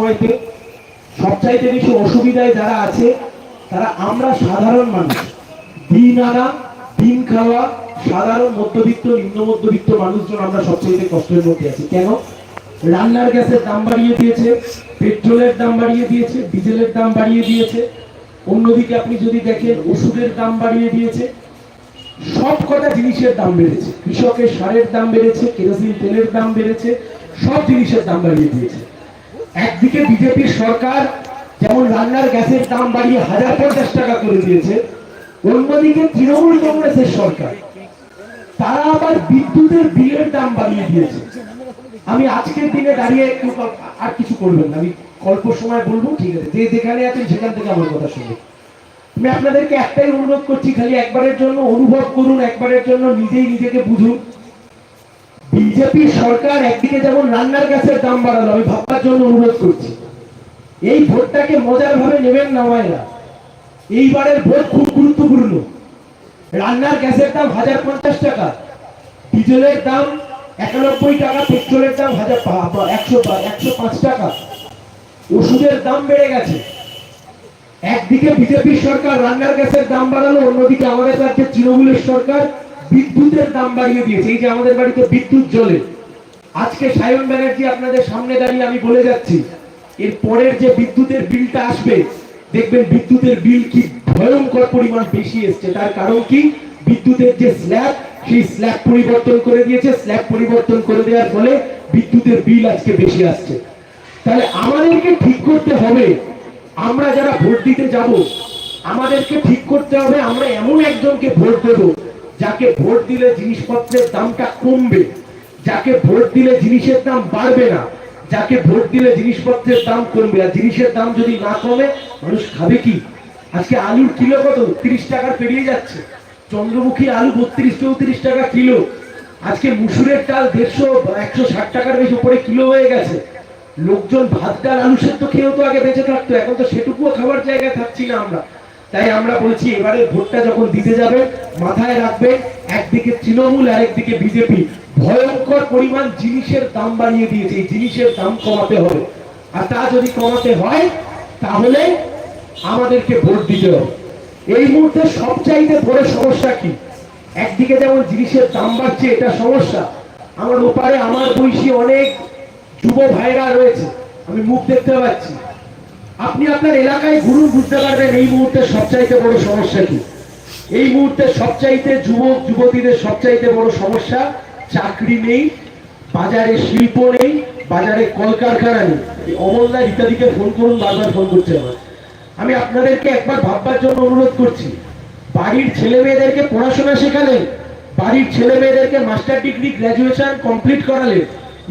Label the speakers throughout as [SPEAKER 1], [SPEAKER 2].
[SPEAKER 1] সময়তে সবচাইতে বেশি অসুবিধায় যারা আছে, তারা আমরা সাধারণ মানুষ। দিন আনা, দিন খাওয়া, সাধারণ মধ্যবিত্ত, নিম্ন মধ্যবিত্ত মানুষজন আমরা সবচাইতে কষ্টের মধ্যে আছি। কেন? রান্নার গ্যাসের দাম বাড়িয়ে দিয়েছে, পেট্রোলের দাম বাড়িয়ে দিয়েছে, ডিজেলের দাম বাড়িয়ে দিয়েছে। অন্যদিকে আপনি যদি দেখেন, ওষুধের দাম বাড়িয়ে দিয়েছে। সব কটা জিনিসের দাম বেড়েছে। কৃষকের সারের দাম বেড়েছে, কেরোসিন তেলের দাম বেড়েছে, সব জিনিসের দাম বাড়িয়ে দিয়েছে। একদিকে বিজেপির সরকার যেমন রান্নার গ্যাসের দাম বাড়িয়ে হাজার পঞ্চাশ টাকা করে দিয়েছে, অন্যদিকে তৃণমূল কংগ্রেসের সরকার। তারা আবার বিদ্যুতের বিলের দাম বাড়িয়ে দিয়েছে। আমি আজকের দিনে দাঁড়িয়ে আর কিছু করবেন না, আমি অল্প সময় বলব, ঠিক আছে? যে যেখানে আছেন সেখান থেকে আমার কথা শুনুন। আমি আপনাদেরকে একটাই অনুরোধ করছি, খালি একবারের জন্য অনুভব করুন, একবারের জন্য নিজেই নিজেকে বুঝুন। বিজেপি সরকার একদিকে যেমন রান্নার গ্যাসের দাম বাড়ালো, আমি ভাববার জন্য অনুরোধ করছি। এই ভোটটাকে মজার ভাবে নেবেন না মায়েরা। এইবারের ভোট খুব গুরুত্বপূর্ণ। রান্নার গ্যাসের দাম হাজার পঞ্চাশ টাকা, ডিজেলের দাম একানব্বই টাকা, পেট্রোলের দাম হাজার একশো একশো পাঁচ টাকা। ওষুধের দাম বেড়ে গেছে। একদিকে বিজেপির সরকার রান্নার গ্যাসের দাম বাড়ালো, অন্যদিকে আমাদের রাজ্যে তৃণমূলের সরকার বিদ্যুতের দাম বাড়িয়ে দিয়েছে। এই যে আমাদের বাড়িতে বিদ্যুৎ জ্বলে। আজকে সায়ন ব্যানার্জি আপনাদের সামনে দাঁড়িয়ে আমি বলে যাচ্ছি, এর পরের যে বিদ্যুতের বিলটা আসবে, দেখবেন বিদ্যুতের বিল কি ভয়ঙ্কর পরিমাণ বেশি এসছে। তার কারণ কি? বিদ্যুতের যে স্ল্যাব, সেই স্ল্যাব পরিবর্তন করে দিয়েছে। স্ল্যাব পরিবর্তন করে দেওয়ার ফলে বিদ্যুতের বিল আজকে বেশি আসছে। তাহলে আমাদেরকে ঠিক করতে হবে। আমরা যারা ভোট দিতে যাব, আমাদেরকে ঠিক করতে হবে। আমরা এমন একজনকে ভোট দেব যাকে ভোট দিলে জিনিসপত্রের দামটা কমবে, যাকে ভোট দিলে জিনিসের দাম বাড়বে না, যাকে ভোট দিলে জিনিসপত্রের দাম কমবে আর জিনিসের দাম যদি না কমে, মানুষ খাবে কি? আজকে আলুর কিলো কত? তিরিশ টাকার পেরিয়ে যাচ্ছে। চন্দ্রমুখী আলু বত্রিশ, চৌত্রিশ টাকা কিলো। আজকে মুসুরের ডাল দেড়শো, একশো ষাট টাকার বেশি, উপরে কিলো হয়ে গেছে। লোকজন ভাত, ডাল, আলু সেদ্ধ খেয়েও তো আগে বেঁচে থাকতো, এখন তো সেটুকুও খাবার জায়গায় থাকছি না আমরা। তাই আমরা বলছি এবারে ভোটটা যখন দিতে যাবে, মাথায় রাখবে একদিকে তৃণমূল আর একদিকে বিজেপি। ভয়ঙ্কর পরিমাণ জিনিসের দাম বাড়িয়ে দিয়েছে, এই জিনিসের দাম কমাতে হবে। আর তা যদি কমাতে হয়, তাহলে আমাদেরকে ভোট দিতে হবে। এই মুহূর্তে সবচাইতে বড় সমস্যা কি? একদিকে যেমন জিনিসের দাম বাড়ছে, এটা সমস্যা। আমার ওপারে, আমার বয়সী অনেক যুব ভাইরা রয়েছে। আমি মুখ দেখতে পাচ্ছি। আপনি আপনার এলাকায় ঘুরুন, বুঝতে পারবেন এই মুহূর্তে সবচাইতে বড় সমস্যা কি। এই মুহূর্তে সবচাইতে যুবক, যুবতীদের সবচাইতে বড় সমস্যা, চাকরি নেই, বাজারে শিল্প নেই, বাজারে কলকারখানা নেই। এই অমলদা ইত্যাদিকে ফোন করুন, বারবার ফোন করছে আমার। আমি আপনাদেরকে একবার ভাববার জন্য অনুরোধ করছি, বাড়ির ছেলে মেয়েদেরকে পড়াশোনা শেখালেন, বাড়ির ছেলে মেয়েদেরকে মাস্টার ডিগ্রি গ্র্যাজুয়েশন কমপ্লিট করালেন,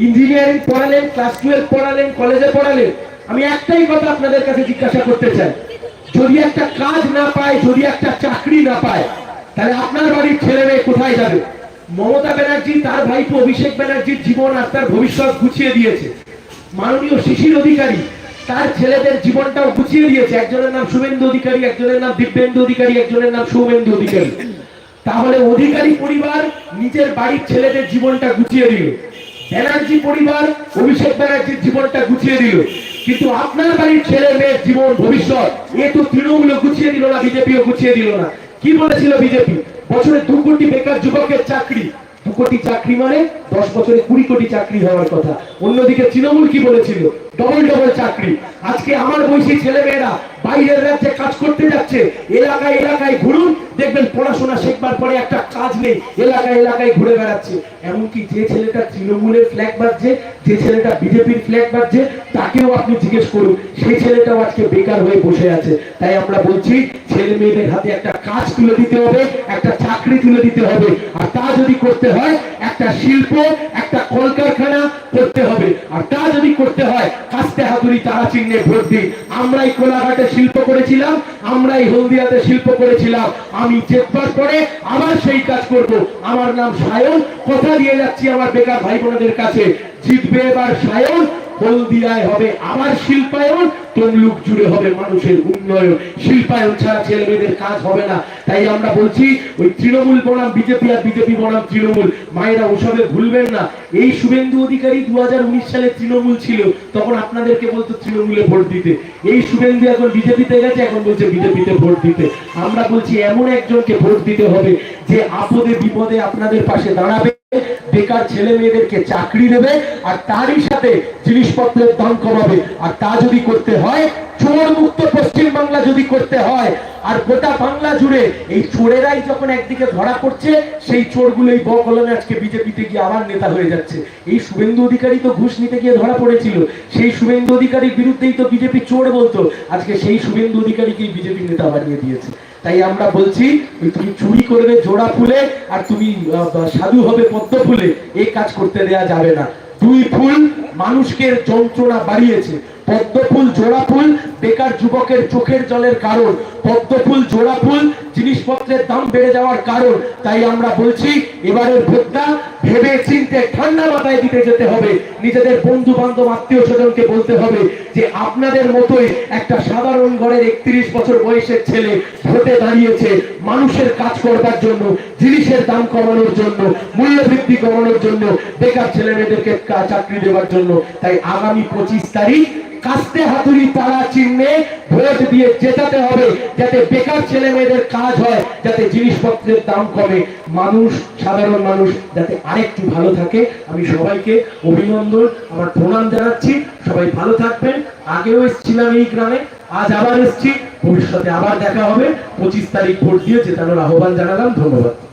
[SPEAKER 1] ইঞ্জিনিয়ারিং পড়ালেন, ক্লাস টুয়েলভ পড়ালেন, কলেজে পড়ালেন আমি একটাই কথা আপনাদের কাছে জিজ্ঞাসা করতে চাই। যদি একটা কাজ না পায়, যদি একটা চাকরি না পায়, তাহলে আপনার বাড়ির ছেলে মেয়ে কোথায় যাবে? মমতা ব্যানার্জি, তার ভাইপো অভিষেক ব্যানার্জির জীবন আর তার ভবিষ্যৎ গুছিয়ে দিয়েছে। মাননীয় শিশির অধিকারী, তার ছেলেদের জীবনটাও গুছিয়ে দিয়েছে। একজনের নাম শুভেন্দু অধিকারী, একজনের নাম দিব্যেন্দু অধিকারী, একজনের নাম সৌমেন্দু অধিকারী। তাহলে অধিকারী পরিবার নিজের বাড়ির ছেলেদের জীবনটা গুছিয়ে দিল। ব্যানার্জি পরিবার অভিষেক ব্যানার্জির জীবনটা গুছিয়ে দিল। কিন্তু আপনার বাড়ির ছেলে মেয়ের জীবন, ভবিষ্যৎ, এ তো তৃণমূল গুছিয়ে দিল না, বিজেপিও গুছিয়ে দিল না। কি বলেছিল বিজেপি? বছরে দু কোটি বেকার যুবকের চাকরি। কোটি চাকরি মানে দশ বছরে কুড়ি কোটি চাকরি হওয়ার কথা। অন্যদিকে তৃণমূল কি বলেছিল? ডবল ডবল চাকরি। আজকে আমার বয়সী ছেলে মেয়েরা বাইরের রাজ্যে কাজ করতে যাচ্ছে। এলাকায় এলাকায় ঘুরুন, দেখবেন পড়াশোনা শেখবার পরে একটা কাজ নেই। এলাকায় এলাকায় ঘুরে বেড়াচ্ছে। এমনকি যে ছেলেটা তৃণমূলের ফ্ল্যাগ বাজছে, যে ছেলেটা বিজেপির ফ্ল্যাগ বাজছে, তাকেও আপনি জিজ্ঞেস করুন। সেই ছেলেটাও আজকে বেকার হয়ে বসে আছে। তাই আমরা বলছি ছেলে মেয়েদের হাতে একটা কাজ তুলে দিতে হবে, একটা চাকরি তুলে দিতে হবে। আর তা যদি করতে হয়, একটা শিল্প, একটা কলকারখানা করতে হবে। আর তা যদি করতে হয়, কাস্তে হাতুড়ি তারা চিহ্নে ভোট দিন। আমরাই কোলাঘাটে শিল্প করেছিলাম, আমরাই হলদিয়াতে শিল্প করেছিলাম। আমি জেতবার পরে আবার সেই কাজ করব। আমার নাম সায়ন, কথা দিয়ে যাচ্ছি আমার বেকার ভাই বোনদের কাছে। জিতবে এবার সায়ন হলদিয়ায় হবে আবার শিল্পায়ন, তমলুক জুড়ে হবে মানুষের উন্নয়ন। শিল্পায়ন ছাড়া ছেলে মেয়েদের কাজ হবে না। তাই আমরা বলছি, ওই তৃণমূল বনাম বিজেপি আর বিজেপি বনাম তৃণমূল। মায়েরা ওসবে ভুলবেন না। এই শুভেন্দু অধিকারী দু হাজার উনিশ সালে তৃণমূল ছিল, তখন আপনাদেরকে বলতো তৃণমূলে ভোট দিতে। এই শুভেন্দু এখন বিজেপিতে গেছে, এখন বলছে বিজেপিতে ভোট দিতে। আমরা বলছি, এমন একজনকে ভোট দিতে হবে যে আপদে বিপদে আপনাদের পাশে দাঁড়াবে। বেকার ছেলে মেয়েদেরকে চাকরি দেবে আর তারই সাথে জিনিসপত্রের দাম কমাবে। আর তা যদি করতে হয় চোর মুক্ত পশ্চিম বাংলা যদি করতে হয়, আর গোটা বাংলা জুড়ে এই চোরেরাই যখন একদিকে ধরা পড়ছে, সেই চোরগুলোই বকলমে আজকে বিজেপিতে গিয়ে আবার নেতা হয়ে যাচ্ছে। এই শুভেন্দু অধিকারী তো ঘুষ নিতে গিয়ে ধরা পড়েছিল। সেই শুভেন্দু অধিকারীর বিরুদ্ধেই তো বিজেপি চোর বলতো। আজকে সেই শুভেন্দু অধিকারীকেই বিজেপি নেতা বানিয়ে দিয়েছে। তাই আমরা বলছি তুমি চুরি করবে জোড়া ফুলে আর তুমি সাধু হবে পদ্ম ফুলে, এই কাজ করতে দেয়া যাবে না। দুই ফুল মানুষকে যন্ত্রণা বাড়িয়েছে। পদ্ম ফুল জোড়া ফুল বেকার যুবকের চোখের জলের কারণ। পদ্ম ফুল জোড়া ফুল জিনিসপত্রের দাম বেড়ে যাওয়ার কারণ। তাই আমরা বলছি, এবারের ভোটটা ভেবে চিনতে ঠান্ডা মাথায় দিতে যেতে হবে। নিজেদের বন্ধু বান্ধব আত্মীয় স্বজনকে বলতে হবে যে, আপনাদের মতোই একটা সাধারণ ঘরের একত্রিশ বছর বয়সের ছেলে ভোটে দাঁড়িয়েছে মানুষের কাজ করবার জন্য, জিনিসের দাম কমানোর জন্য মূল্য বৃদ্ধি কমানোর জন্য, বেকার ছেলে মেয়েদেরকে চাকরি দেওয়ার জন্য। তাই আগামী পঁচিশ তারিখ কাস্তে হাতুড়ি তারা চিহ্নে ভোট দিয়ে জেতাতে হবে, যাতে বেকার ছেলে মেয়েদের কাজ হয়, যাতে জিনিসপত্রের দাম কমে। মানুষ, সাধারণ মানুষ যাতে আরেকটু ভালো থাকে। আমি সবাইকে অভিনন্দন, আমার প্রণাম জানাচ্ছি। সবাই ভালো থাকবেন। আগেও এসেছিলাম এই গ্রামে, আজ আবার এসেছি। ভবিষ্যতে আবার দেখা হবে। পঁচিশ তারিখ ভোট দিয়ে জেতানোর আহ্বান জানালাম। ধন্যবাদ।